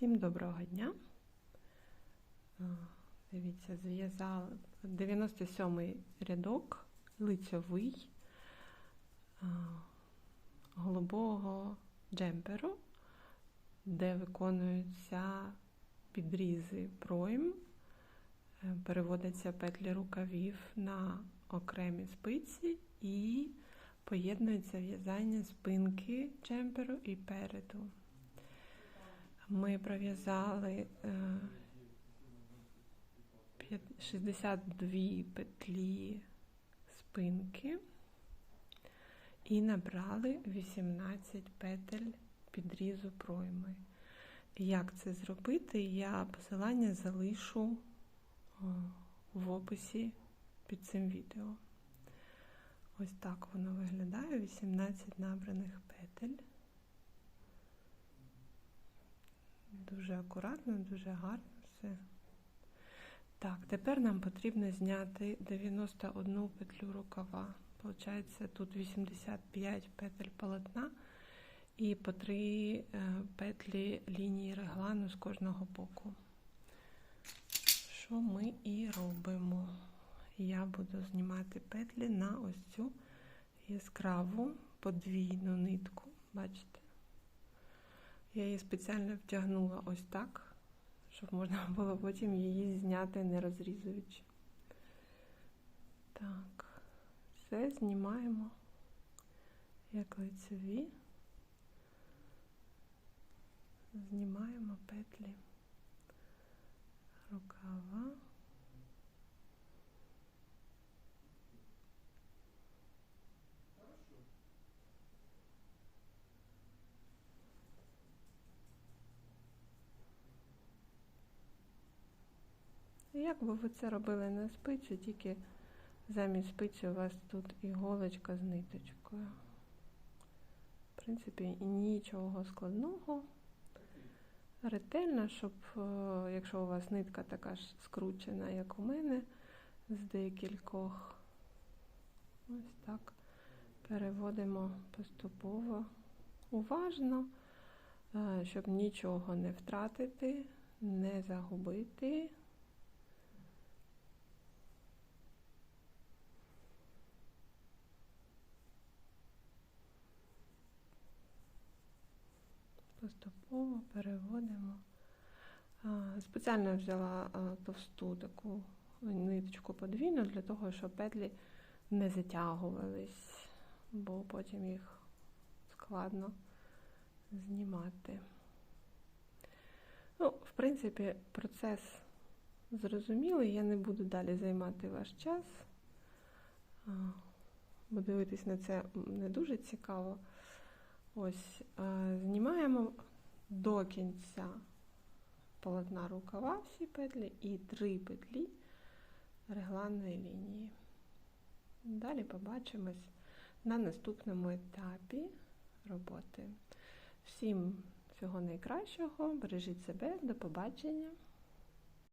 Всім доброго дня. Дивіться, зв'язала 97-й рядок, лицьовий голубого джемперу, де виконуються підрізи пройм, е, переводяться петлі рукавів на окремі спиці і поєднується в'язання спинки джемперу і переду. Ми пров'язали е, 62 петлі спинки і набрали 18 петель підрізу пройми. Як це зробити, я посилання залишу е, в описі під цим відео. Ось так воно виглядає: 18 набраних петель. Дуже акуратно, дуже гарно все. Так, тепер нам потрібно зняти 91 петлю рукава. Получається, тут 85 петель полотна і по 3 петлі лінії реглану з кожного боку. Що ми і робимо? Я буду знімати петлі на ось цю яскраву подвійну нитку. Бачите? Я її спеціально втягнула ось так, щоб можна було потім її зняти, не розрізуючи. Так, все знімаємо як лицеві. Знімаємо петлі рукава. Як би ви це робили на спиці, тільки замість спиці у вас тут іголочка з ниточкою. В принципі, нічого складного. Ретельно, щоб, е, якщо у вас нитка така ж скручена, як у мене, з декількох, ось так переводимо поступово уважно, е, щоб нічого не втратити, не загубити. Поступово переводимо. Спеціально взяла товсту таку ниточку подвійну для того, щоб петлі не затягувались, бо потім їх складно знімати. Ну, в принципі, процес зрозумілий, я не буду далі займати ваш час, бо дивитись на це не дуже цікаво. Ось, знімаємо до кінця полотна рукава всі петлі і три петлі регланної лінії. Далі побачимось на наступному етапі роботи. Всім всього найкращого, бережіть себе, до побачення!